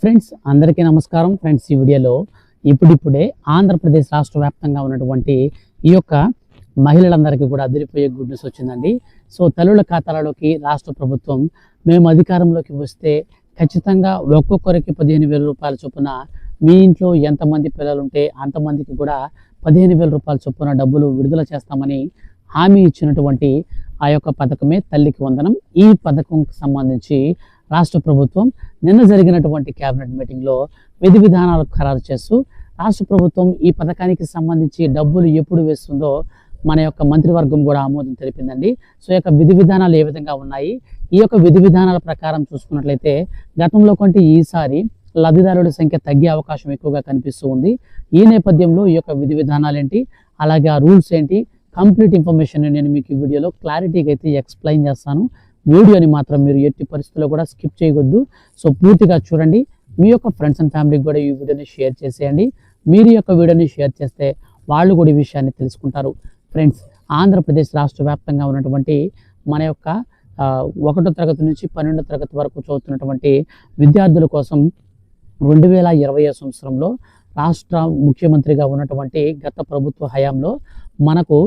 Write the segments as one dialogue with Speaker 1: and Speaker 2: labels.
Speaker 1: Friends అందరికీ నమస్కారం. Friends ఈ వీడియోలో ఇప్పుడిప్పుడే ఆంధ్రప్రదేశ్ రాష్ట్ర వ్యాప్తంగా ఉన్నటువంటి ఈ యొక్క మహిళలందరికీ కూడా అదిరిపోయే గుడ్ న్యూస్ వచ్చిందండి. సో తల్లుల ఖాతాలలోకి రాష్ట్ర ప్రభుత్వం మేము అధికారంలోకి వస్తే ఖచ్చితంగా ఒక్కొక్కరికి పదిహేను వేల రూపాయల చొప్పున మీ ఇంట్లో ఎంతమంది పిల్లలు ఉంటే అంతమందికి కూడా పదిహేను వేల రూపాయల చొప్పున డబ్బులు విడుదల చేస్తామని హామీ ఇచ్చినటువంటి ఆ యొక్క పథకమే తల్లికి వందనం. ఈ పథకంకి సంబంధించి రాష్ట్ర ప్రభుత్వం నిన్న జరిగినటువంటి కేబినెట్ మీటింగ్లో విధి విధానాలు ఖరారు చేస్తూ రాష్ట్ర ప్రభుత్వం ఈ పథకానికి సంబంధించి డబ్బులు ఎప్పుడు వేస్తుందో మన యొక్క మంత్రివర్గం కూడా ఆమోదం తెలిపిందండి. సో ఈ యొక్క విధి విధానాలు ఏ విధంగా ఉన్నాయి? ఈ యొక్క విధి విధానాల ప్రకారం చూసుకున్నట్లయితే గతంలో కంటే ఈసారి లబ్ధిదారుల సంఖ్య తగ్గే అవకాశం ఎక్కువగా కనిపిస్తూ ఉంది. ఈ నేపథ్యంలో ఈ యొక్క విధి విధానాలు ఏంటి? అలాగే ఆ రూల్స్ ఏంటి? కంప్లీట్ ఇన్ఫర్మేషన్ నేను మీకు ఈ వీడియోలో క్లారిటీగా అయితే ఎక్స్ప్లెయిన్ చేస్తాను. వీడియోని మాత్రం మీరు ఎట్టి పరిస్థితుల్లో కూడా స్కిప్ చేయవద్దు. సో పూర్తిగా చూడండి. మీ యొక్క ఫ్రెండ్స్ అండ్ ఫ్యామిలీకి కూడా ఈ వీడియోని షేర్ చేసేయండి. మీరు యొక్క వీడియోని షేర్ చేస్తే వాళ్ళు కూడా ఈ విషయాన్ని తెలుసుకుంటారు. ఫ్రెండ్స్ ఆంధ్రప్రదేశ్ రాష్ట్ర వ్యాప్తంగా ఉన్నటువంటి మన యొక్క ఒకటో తరగతి నుంచి పన్నెండో తరగతి వరకు చదువుతున్నటువంటి విద్యార్థుల కోసం రెండు వేల ఇరవై సంవత్సరంలో రాష్ట్ర ముఖ్యమంత్రిగా ఉన్నటువంటి గత ప్రభుత్వ హయాంలో మనకు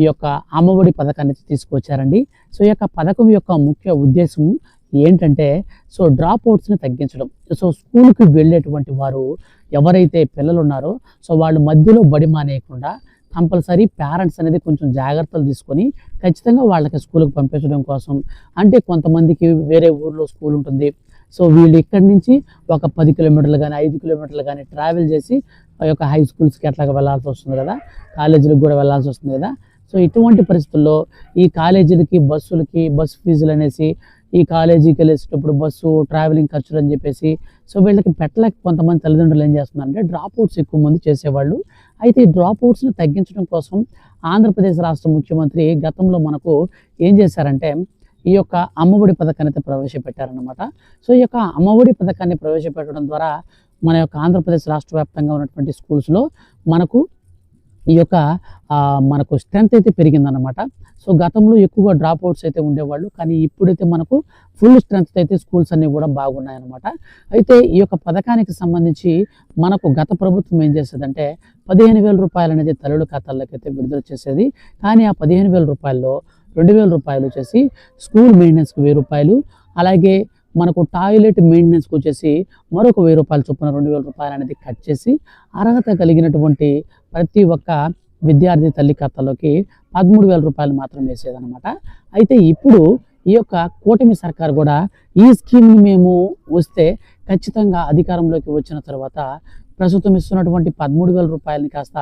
Speaker 1: ఈ యొక్క అమ్మఒడి పథకాన్ని తీసుకొచ్చారండి సో ఈ యొక్క పథకం యొక్క ముఖ్య ఉద్దేశం ఏంటంటే సో డ్రాప్ అవుట్స్ని తగ్గించడం. సో స్కూల్కి వెళ్ళేటువంటి వారు ఎవరైతే పిల్లలు ఉన్నారో సో వాళ్ళు మధ్యలో బడి మానేయకుండా కంపల్సరీ పేరెంట్స్ అనేది కొంచెం జాగ్రత్తలు తీసుకొని ఖచ్చితంగా వాళ్ళకి స్కూల్కి పంపించడం కోసం. అంటే కొంతమందికి వేరే ఊర్లో స్కూల్ ఉంటుంది. సో వీళ్ళు ఇక్కడి నుంచి ఒక పది కిలోమీటర్లు కానీ ఐదు కిలోమీటర్లు కానీ ట్రావెల్ చేసి ఆ యొక్క హై స్కూల్స్కి అట్లాగా వెళ్ళాల్సి వస్తుంది కదా. కాలేజీలకు కూడా వెళ్ళాల్సి వస్తుంది కదా. సో ఇటువంటి పరిస్థితుల్లో ఈ కాలేజీలకి బస్సులకి బస్సు ఫీజులు అనేసి ఈ కాలేజీకి వెళ్ళేటప్పుడు బస్సు ట్రావెలింగ్ ఖర్చులు అని చెప్పేసి సో వీళ్ళకి పెట్టలేక కొంతమంది తల్లిదండ్రులు ఏం చేస్తున్నారంటే డ్రాప్ అవుట్స్ ఎక్కువ మంది చేసేవాళ్ళు. అయితే ఈ డ్రాప్ అవుట్స్ని తగ్గించడం కోసం ఆంధ్రప్రదేశ్ రాష్ట్ర ముఖ్యమంత్రి గతంలో మనకు ఏం చేశారంటే ఈ యొక్క అమ్మఒడి పథకాన్ని అయితే ప్రవేశపెట్టారనమాట సో ఈ యొక్క అమ్మఒడి పథకాన్ని ప్రవేశపెట్టడం ద్వారా మన యొక్క ఆంధ్రప్రదేశ్ రాష్ట్ర వ్యాప్తంగా ఉన్నటువంటి స్కూల్స్లో మనకు ఈ యొక్క మనకు స్ట్రెంత్ అయితే పెరిగిందనమాట సో గతంలో ఎక్కువగా డ్రాప్ అవుట్స్ అయితే ఉండేవాళ్ళు. కానీ ఇప్పుడైతే మనకు ఫుల్ స్ట్రెంత్ అయితే స్కూల్స్ అన్నీ కూడా బాగున్నాయన్నమాట. అయితే ఈ యొక్క పథకానికి సంబంధించి మనకు గత ప్రభుత్వం ఏం చేసేదంటే పదిహేను వేల రూపాయలు అనేది తల్లుల ఖాతాల్లోకి అయితే విడుదల చేసేది. కానీ ఆ పదిహేను వేల రూపాయల్లో రెండు వేల రూపాయలు వచ్చేసి స్కూల్ మెయింటెనెన్స్కి వెయ్యి రూపాయలు అలాగే మనకు టాయిలెట్ మెయింటెనెన్స్కి వచ్చేసి మరొక వెయ్యి రూపాయలు చొప్పున రెండు వేల రూపాయలు అనేది కట్ చేసి అర్హత కలిగినటువంటి ప్రతి ఒక్క విద్యార్థి తల్లి ఖాతాలోకి పదమూడు వేల రూపాయలు మాత్రం వేసేదనమాట అయితే ఇప్పుడు ఈ యొక్క కూటమి సర్కార్ కూడా ఈ స్కీమ్ని మేము వస్తే ఖచ్చితంగా అధికారంలోకి వచ్చిన తర్వాత ప్రస్తుతం ఇస్తున్నటువంటి పదమూడు వేల రూపాయలని కాస్త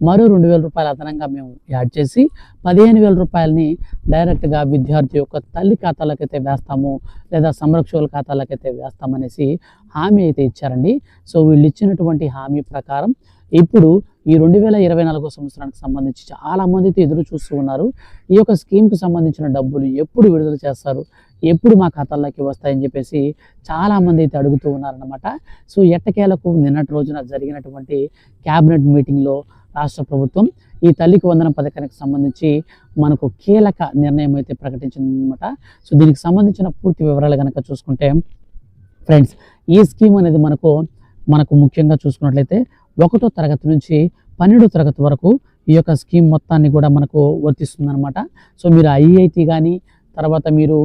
Speaker 1: మరో రెండు వేల రూపాయలు అదనంగా మేము యాడ్ చేసి పదిహేను వేల రూపాయలని డైరెక్ట్గా విద్యార్థి యొక్క తల్లి ఖాతాలకైతే వేస్తాము లేదా సంరక్షకుల ఖాతాలకైతే వేస్తామనేసి హామీ అయితే ఇచ్చారండి. సో వీళ్ళు ఇచ్చినటువంటి హామీ ప్రకారం ఇప్పుడు ఈ రెండు వేల ఇరవై నాలుగో సంవత్సరానికి సంబంధించి చాలా మంది అయితే ఎదురు చూస్తూ ఉన్నారు. ఈ యొక్క స్కీమ్కి సంబంధించిన డబ్బులు ఎప్పుడు విడుదల చేస్తారు? ఎప్పుడు మా ఖాతాల్లోకి వస్తాయని చెప్పేసి చాలా మంది అయితే అడుగుతూ ఉన్నారన్నమాట. సో ఎట్టకేలకు నిన్నటి రోజున జరిగినటువంటి క్యాబినెట్ మీటింగ్లో రాష్ట్ర ప్రభుత్వం ఈ తల్లికి వందన పథకానికి సంబంధించి మనకు కీలక నిర్ణయం అయితే ప్రకటించిందనమాట సో దీనికి సంబంధించిన పూర్తి వివరాలు కనుక చూసుకుంటే ఫ్రెండ్స్ ఈ స్కీమ్ అనేది మనకు మనకు ముఖ్యంగా చూసుకున్నట్లయితే ఒకటో తరగతి నుంచి పన్నెండో తరగతి వరకు ఈ యొక్క స్కీమ్ మొత్తాన్ని కూడా మనకు వర్తిస్తుంది అనమాట సో మీరు ఐఐటి కానీ తర్వాత మీరు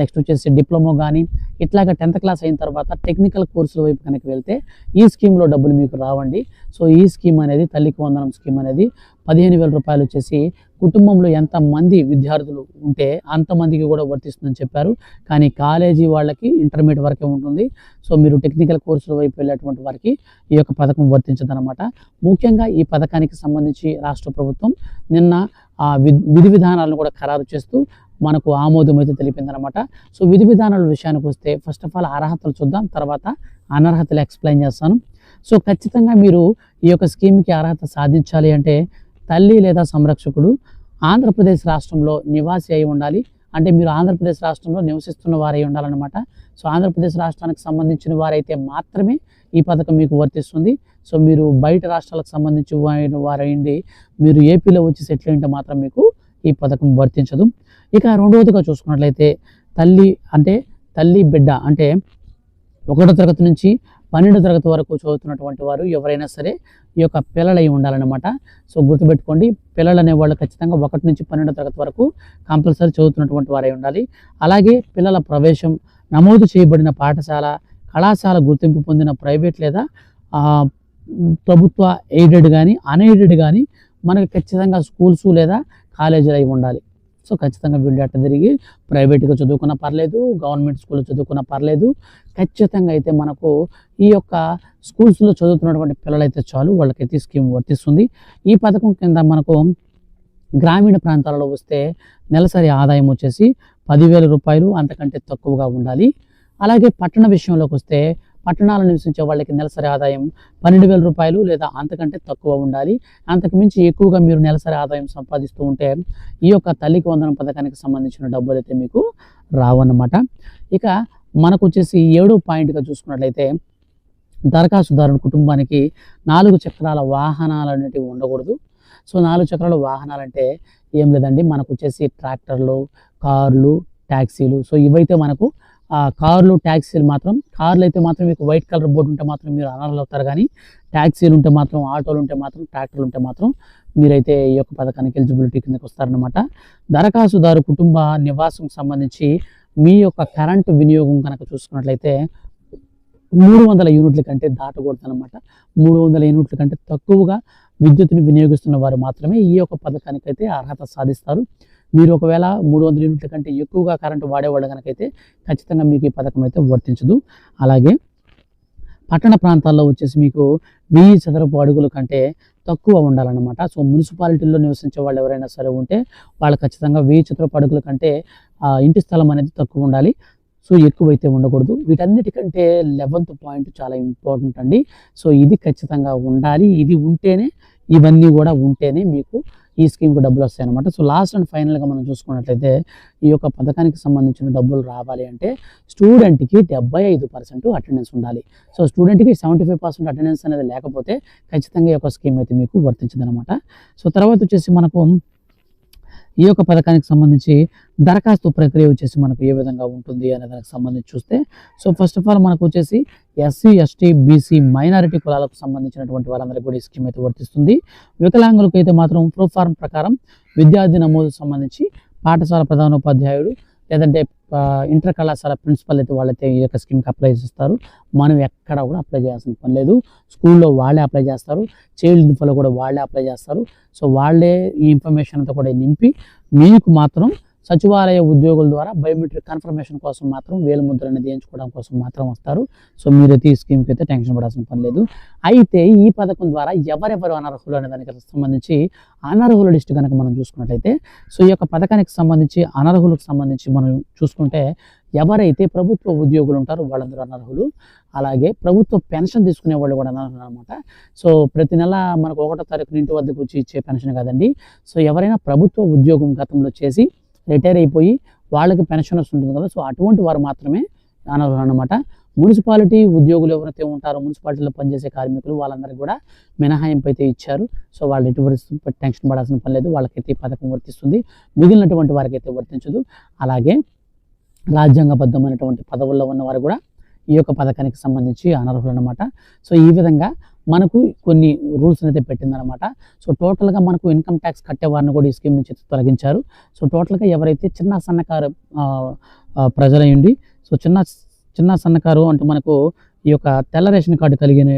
Speaker 1: నెక్స్ట్ వచ్చేసి డిప్లొమో కానీ ఇట్లాగా టెన్త్ క్లాస్ అయిన తర్వాత టెక్నికల్ కోర్సుల వైపు కనుక వెళ్తే ఈ స్కీమ్లో డబ్బులు మీకు రావండి. సో ఈ స్కీమ్ అనేది తల్లికి వందనం స్కీమ్ అనేది పదిహేను వేల రూపాయలు వచ్చేసి కుటుంబంలో ఎంతమంది విద్యార్థులు ఉంటే అంతమందికి కూడా వర్తిస్తుందని చెప్పారు. కానీ కాలేజీ వాళ్ళకి ఇంటర్మీడియట్ వరకే ఉంటుంది. సో మీరు టెక్నికల్ కోర్సుల వైపు వెళ్ళేటువంటి వారికి ఈ యొక్క పథకం వర్తించదనమాట ముఖ్యంగా ఈ పథకానికి సంబంధించి రాష్ట్ర ప్రభుత్వం నిన్న ఆ విధి విధానాలను కూడా ఖరారు చేస్తూ మనకు ఆమోదం అయితే తెలిపిందనమాట. సో విధి విధానాల విషయానికి వస్తే ఫస్ట్ ఆఫ్ ఆల్ అర్హతలు చూద్దాం తర్వాత అనర్హతలు ఎక్స్ప్లెయిన్ చేస్తాను. సో ఖచ్చితంగా మీరు ఈ యొక్క స్కీమ్కి అర్హత సాధించాలి అంటే తల్లి లేదా సంరక్షకుడు ఆంధ్రప్రదేశ్ రాష్ట్రంలో నివాసి అయి ఉండాలి. అంటే మీరు ఆంధ్రప్రదేశ్ రాష్ట్రంలో నివసిస్తున్న వారై ఉండాలన్నమాట. సో ఆంధ్రప్రదేశ్ రాష్ట్రానికి సంబంధించిన వారైతే మాత్రమే ఈ పథకం మీకు వర్తిస్తుంది. సో మీరు బయట రాష్ట్రాలకు సంబంధించి వారైండి మీరు ఏపీలో వచ్చి సెటిల్ అయింటే మాత్రం మీకు ఈ పథకం వర్తించదు. ఇక రెండవదిగా చూసుకున్నట్లయితే తల్లి అంటే తల్లి బిడ్డ అంటే ఒకటో తరగతి నుంచి పన్నెండో తరగతి వరకు చదువుతున్నటువంటి వారు ఎవరైనా సరే ఈ యొక్క పిల్లలై ఉండాలన్నమాట. సో గుర్తుపెట్టుకోండి పిల్లలు అనేవాళ్ళు ఖచ్చితంగా ఒకటి నుంచి పన్నెండో తరగతి వరకు కంపల్సరీ చదువుతున్నటువంటి వారై ఉండాలి. అలాగే పిల్లల ప్రవేశం నమోదు చేయబడిన పాఠశాల కళాశాల గుర్తింపు పొందిన ప్రైవేట్ లేదా ప్రభుత్వ ఎయిడెడ్ కానీ అన్ఎయిడెడ్ కానీ మనకి ఖచ్చితంగా స్కూల్స్ లేదా కాలేజీలు అయి ఉండాలి. సో ఖచ్చితంగా వీళ్ళు అట్ట తిరిగి ప్రైవేట్గా చదువుకున్న పర్లేదు గవర్నమెంట్ స్కూల్లో చదువుకున్న పర్లేదు. ఖచ్చితంగా అయితే మనకు ఈ యొక్క స్కూల్స్లో చదువుతున్నటువంటి పిల్లలైతే చాలు వాళ్ళకైతే స్కీమ్ వర్తిస్తుంది. ఈ పథకం కింద మనకు గ్రామీణ ప్రాంతాలలో వస్తే నెలసరి ఆదాయం వచ్చేసి పదివేల రూపాయలు అంతకంటే తక్కువగా ఉండాలి. అలాగే పట్టణ విషయంలోకి వస్తే పట్టణాలు నివసించే వాళ్ళకి నెలసరి ఆదాయం పన్నెండు వేల రూపాయలు లేదా అంతకంటే తక్కువ ఉండాలి. అంతకు మించి ఎక్కువగా మీరు నెలసరి ఆదాయం సంపాదిస్తూ ఉంటే ఈ యొక్క తల్లికి వందనం పథకానికి సంబంధించిన డబ్బులు అయితే మీకు రావన్నమాట. ఇక మనకు వచ్చేసి ఏడో పాయింట్గా చూసుకున్నట్లయితే దరఖాస్తుదారుని కుటుంబానికి నాలుగు చక్రాల వాహనాలు అనేటివి ఉండకూడదు. సో నాలుగు చక్రాల వాహనాలు అంటే ఏం లేదండి. మనకు వచ్చేసి ట్రాక్టర్లు కార్లు ట్యాక్సీలు సో ఇవైతే మనకు కార్లు ట్యాక్సీలు మాత్రం కార్లు అయితే మాత్రం మీకు వైట్ కలర్ బోర్డు ఉంటే మాత్రం మీరు అనర్హులు అవుతారు కానీ ట్యాక్సీలు ఉంటే మాత్రం ఆటోలు ఉంటే మాత్రం ట్రాక్టర్లు ఉంటే మాత్రం మీరైతే ఈ యొక్క పథకానికి ఎలిజిబిలిటీ కిందకి వస్తారనమాట దరఖాస్తుదారు కుటుంబ నివాసం సంబంధించి మీ యొక్క కరెంటు వినియోగం కనుక చూసుకున్నట్లయితే మూడు వందల యూనిట్ల కంటే దాటకూడదనమాట మూడు వందల యూనిట్ల కంటే తక్కువగా విద్యుత్తుని వినియోగిస్తున్న వారు మాత్రమే ఈ యొక్క పథకానికి అయితే అర్హత సాధిస్తారు. మీరు ఒకవేళ మూడు వందల యూనిట్ల కంటే ఎక్కువగా కరెంటు వాడేవాళ్ళు కనుకైతే ఖచ్చితంగా మీకు ఈ పథకం అయితే వర్తించదు. అలాగే పట్టణ ప్రాంతాల్లో వచ్చేసి మీకు వెయ్యి చదరపు అడుగుల కంటే తక్కువ ఉండాలన్నమాట. సో మున్సిపాలిటీల్లో నివసించే వాళ్ళు ఎవరైనా సరే ఉంటే వాళ్ళు ఖచ్చితంగా వెయ్యి చదరపు అడుగుల కంటే ఇంటి స్థలం అనేది తక్కువ ఉండాలి. సో ఎక్కువైతే ఉండకూడదు. వీటన్నిటికంటే లెవెంత్ పాయింట్ చాలా ఇంపార్టెంట్ అండి. సో ఇది ఖచ్చితంగా ఉండాలి. ఇది ఉంటేనే ఇవన్నీ కూడా ఉంటేనే మీకు ఈ స్కీమ్కి డబ్బులు వస్తాయి అనమాట సో లాస్ట్ అండ్ ఫైనల్గా మనం చూసుకున్నట్లయితే ఈ యొక్క పథకానికి సంబంధించిన డబ్బులు రావాలి అంటే స్టూడెంట్కి డెబ్బై ఐదు పర్సెంట్ అటెండెన్స్ ఉండాలి. సో స్టూడెంట్కి సెవెంటీ ఫైవ్ పర్సెంట్ అటెండెన్స్ అనేది లేకపోతే ఖచ్చితంగా ఈ యొక్క స్కీమ్ అయితే మీకు వర్తించదు అనమాట సో తర్వాత వచ్చేసి మనకు ఈ యొక్క పథకానికి సంబంధించి దరఖాస్తు ప్రక్రియ వచ్చేసి మనకు ఏ విధంగా ఉంటుంది అనే దానికి సంబంధించి చూస్తే సో ఫస్ట్ ఆఫ్ ఆల్ మనకు వచ్చేసి ఎస్సీ ఎస్టీ బీసీ మైనారిటీ కులాలకు సంబంధించినటువంటి వారందరికీ కూడా ఈ స్కీమ్ అయితే వర్తిస్తుంది. వికలాంగులకు అయితే మాత్రం ప్రూఫ్ ఫార్మ్ ప్రకారం విద్యార్థి నమోదు సంబంధించి పాఠశాల ప్రధానోపాధ్యాయుడు లేదంటే ఇంటర్ కళాశాల ప్రిన్సిపల్ అయితే వాళ్ళైతే ఈ యొక్క స్కీమ్కి అప్లై చేస్తారు. మనం ఎక్కడ కూడా అప్లై చేయాల్సిన పని లేదు. స్కూల్లో వాళ్ళే అప్లై చేస్తారు. చైల్డ్ ఇన్ఫోలో కూడా వాళ్ళే అప్లై చేస్తారు. సో వాళ్ళే ఈ ఇన్ఫర్మేషన్ అంతా కూడా నింపి మీకు మాత్రం సచివాలయ ఉద్యోగుల ద్వారా బయోమెట్రిక్ కన్ఫర్మేషన్ కోసం మాత్రం వేలు ముద్ర అనేది వేయించుకోవడం కోసం మాత్రం వస్తారు. సో మీరైతే ఈ స్కీమ్కి అయితే టెన్షన్ పడాల్సిన పని లేదు. అయితే ఈ పథకం ద్వారా ఎవరెవరు అనర్హులు అనే దానికి సంబంధించి అనర్హుల లిస్ట్ కనుక మనం చూసుకున్నట్లయితే సో ఈ యొక్క పథకానికి సంబంధించి అనర్హులకు సంబంధించి మనం చూసుకుంటే ఎవరైతే ప్రభుత్వ ఉద్యోగులు ఉంటారో వాళ్ళందరూ అనర్హులు. అలాగే ప్రభుత్వ పెన్షన్ తీసుకునే వాళ్ళు కూడా అనర్హులు అనమాట సో ప్రతి నెల మనకు ఒకటో తారీఖు ఇంటి వద్దకు వచ్చి ఇచ్చే పెన్షన్ కాదండి. సో ఎవరైనా ప్రభుత్వ ఉద్యోగం గతంలో చేసి రిటైర్ అయిపోయి వాళ్ళకి పెన్షన్ వస్తుంటుంది కదా. సో అటువంటి వారు మాత్రమే అనర్హులు అనమాట మున్సిపాలిటీ ఉద్యోగులు ఎవరైతే ఉంటారో మున్సిపాలిటీలో పనిచేసే కార్మికులు వాళ్ళందరికీ కూడా మినహాయింపు అయితే ఇచ్చారు. సో వాళ్ళు ఎటువంటి టెన్షన్ పడాల్సిన పని లేదు. వాళ్ళకైతే ఈ పథకం వర్తిస్తుంది. మిగిలినటువంటి వారికి అయితే వర్తించదు. అలాగే రాజ్యాంగబద్ధమైనటువంటి పదవుల్లో ఉన్నవారు కూడా ఈ యొక్క పథకానికి సంబంధించి అనర్హులు అనమాట సో ఈ విధంగా మనకు కొన్ని రూల్స్ అయితే పెట్టిందనమాట సో టోటల్గా మనకు ఇన్కమ్ ట్యాక్స్ కట్టేవారిని కూడా ఈ స్కీమ్ నుంచి తొలగించారు. సో టోటల్గా ఎవరైతే చిన్న సన్నకారు ప్రజలయ్యండి సో చిన్న చిన్న సన్నకారు అంటే మనకు ఈ యొక్క తెల్ల రేషన్ కార్డు కలిగిన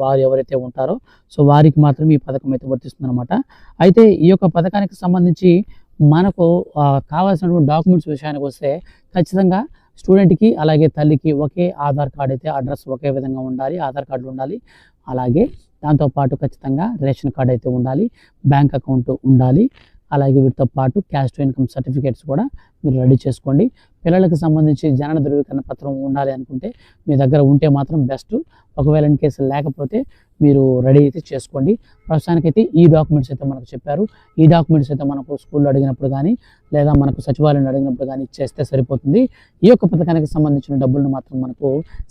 Speaker 1: వారు ఎవరైతే ఉంటారో సో వారికి మాత్రం ఈ పథకం అయితే వర్తిస్తుందన్నమాట. అయితే ఈ యొక్క పథకానికి సంబంధించి మనకు కావాల్సినటువంటి డాక్యుమెంట్స్ విషయానికి వస్తే ఖచ్చితంగా స్టూడెంట్కి అలాగే తల్లికి ఒకే ఆధార్ కార్డ్ అయితే అడ్రస్ ఒకే విధంగా ఉండాలి ఆధార్ కార్డులు ఉండాలి. అలాగే దాంతోపాటు ఖచ్చితంగా రేషన్ కార్డ్ అయితే ఉండాలి బ్యాంక్ అకౌంట్ ఉండాలి. అలాగే వీటితో పాటు క్యాష్ టు ఇన్కమ్ సర్టిఫికేట్స్ కూడా మీరు రెడీ చేసుకోండి. పిల్లలకు సంబంధించి జనన ధృవీకరణ పత్రం ఉండాలి అనుకుంటే మీ దగ్గర ఉంటే మాత్రం బెస్ట్. ఒకవేళ ఇన్ కేసు లేకపోతే మీరు రెడీ అయితే చేసుకోండి. ప్రస్తుతానికైతే ఈ డాక్యుమెంట్స్ అయితే మనకు చెప్పారు. ఈ డాక్యుమెంట్స్ అయితే మనకు స్కూల్లో అడిగినప్పుడు కానీ లేదా మనకు సచివాలయంలో అడిగినప్పుడు కానీ ఇచ్చేస్తే సరిపోతుంది. ఈ యొక్క పథకానికి సంబంధించిన డబ్బులను మాత్రం మనకు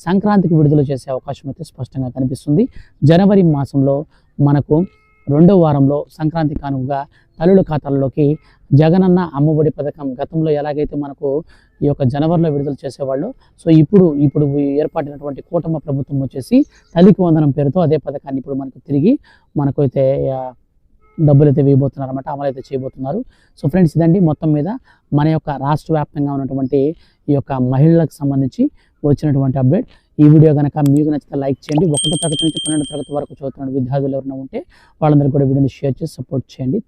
Speaker 1: సంక్రాంతికి విడుదల చేసే అవకాశం అయితే స్పష్టంగా కనిపిస్తుంది. జనవరి మాసంలో మనకు రెండో వారంలో సంక్రాంతి కానుకగా తల్లుల ఖాతాల్లోకి జగనన్న అమ్మఒడి పథకం గతంలో ఎలాగైతే మనకు ఈ యొక్క జనవరిలో విడుదల చేసేవాళ్ళు సో ఇప్పుడు ఇప్పుడు ఏర్పాటైనటువంటి కూటమి ప్రభుత్వం వచ్చేసి తల్లికి వందనం పేరుతో అదే పథకాన్ని ఇప్పుడు మనకు తిరిగి మనకు అయితే డబ్బులు అయితే వేయబోతున్నారు అనమాట అమలు అయితే చేయబోతున్నారు. సో ఫ్రెండ్స్ ఇదండి మొత్తం మీద మన యొక్క రాష్ట్ర వ్యాప్తంగా ఉన్నటువంటి ఈ యొక్క మహిళలకు సంబంధించి వచ్చినటువంటి అప్డేట్. ఈ వీడియో కనుక మీకు నచ్చితే లైక్ చేయండి. ఒకటో తరగతి నుంచి పన్నెండో తరగతి వరకు చదువుతున్న విద్యార్థులు ఎవరైనా ఉంటే వాళ్ళందరికీ కూడా వీడియోని షేర్ చేసి సపోర్ట్ చేయండి.